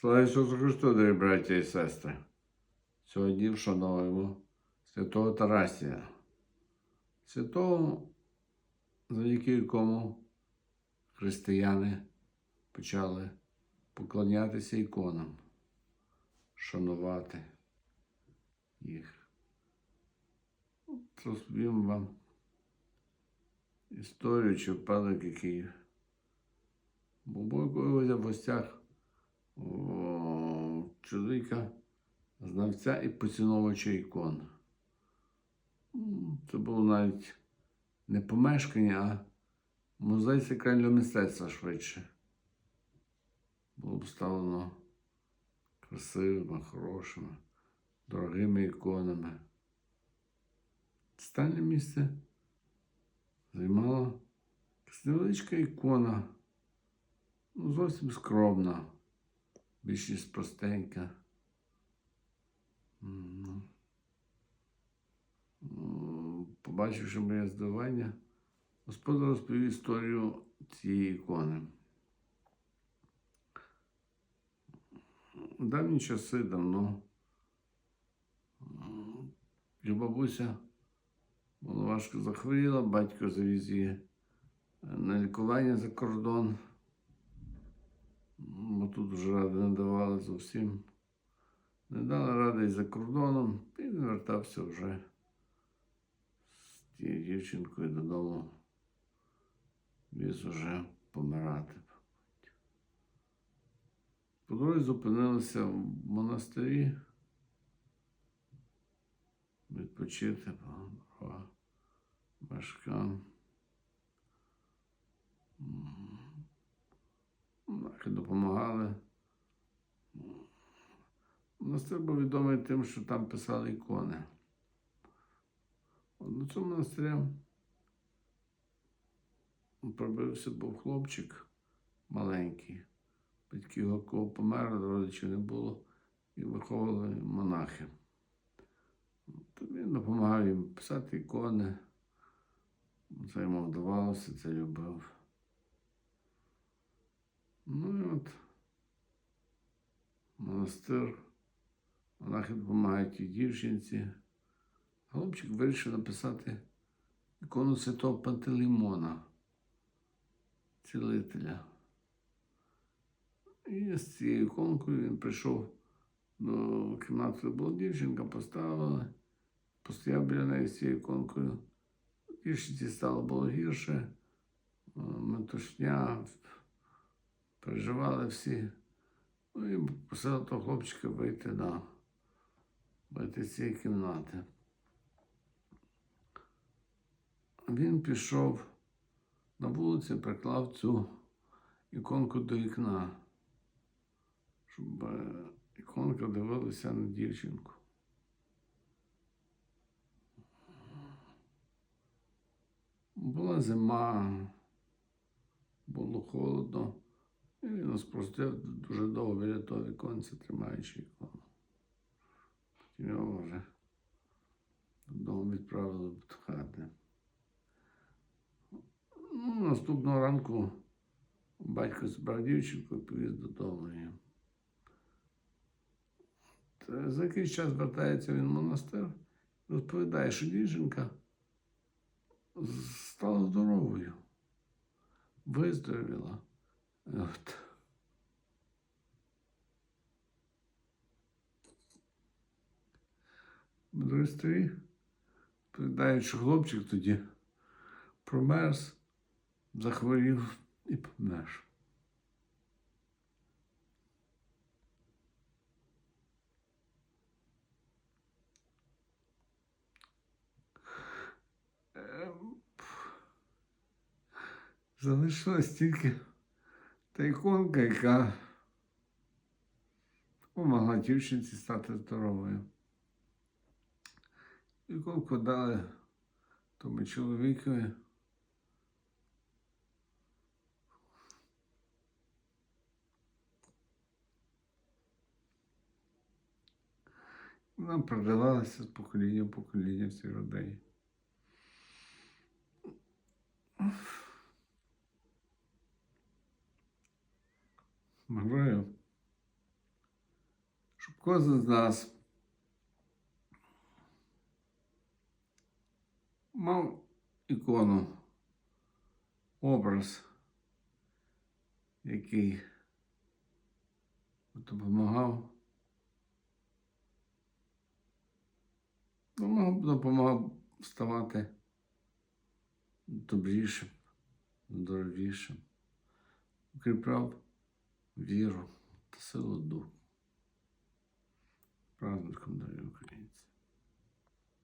Слава Ісусу Христу, дорогі браття і сестри. Сьогодні вшановуємо святого Тарасія, святого, завдяки якому християни почали поклонятися іконам, шанувати їх. Розповім вам історію чи випадок, який був в гостях о, чоловіка, знавця і поціновувача ікон. Це було навіть не помешкання, а музей сакрального мистецтва швидше. Було обставлено красивими, хорошими, дорогими іконами. Останнє місце займала невеличка ікона, ну, зовсім скромна більшість простенька. Побачивши моє здивування, господар розповів історію цієї ікони. У давні часи давно його бабуся була важко захворіла, батько завіз її на лікування за кордон. Бо тут вже ради не давали зовсім. Не дали ради і за кордоном, і вертався вже з тією дівчинкою додому. Віз уже помирати. По дорозі зупинилися в монастирі. Відпочити по важка. Монахи допомагали. Монастир був відомий тим, що там писали ікони. От до цього монастиря пробився був хлопчик маленький. Батьки його кого померли, родичів не було, і виховували монахи. То він допомагав їм писати ікони. Це йому вдавалося, це любив. Ну і от монастир, монахи допомагають дівчинці. Голубчик вирішив написати ікону святого Пантелеймона, цілителя. І з цією іконкою він прийшов до кімнати, де була дівчинка, поставили, постояв біля неї з цією іконкою. Дівчинці стало було гірше, е, метушня, переживали всі. Ну і попросили того хлопчика вийти на вийти з цієї кімнати. Він пішов на вулиці, приклав цю іконку до вікна, щоб е, іконка дивилася на дівчинку. Була зима, було холодно. І він нас простив дуже довго біля того віконця, тримаючи ікону. Потім його вже додому відправили до хати. Ну, наступного ранку батько збрав дівчинку і повіз додому. За якийсь час вертається він в монастир, розповідає, що дівчинка стала здоровою, виздоровіла. От. Монастирі що хлопчик тоді промерз, захворів і помер. Ем, Залишилась тільки та іконка, яка допомогла дівчинці стати здоровою. Іконку дали тому чоловікові. Вона продавалася з покоління в покоління в цій родині. Бажаю Кожен з нас мав ікону, образ, який допомагав, допомагав, допомагав ставати добрішим, здоровішим, укріпляв віру та силу духу. Праздником дорогі українці.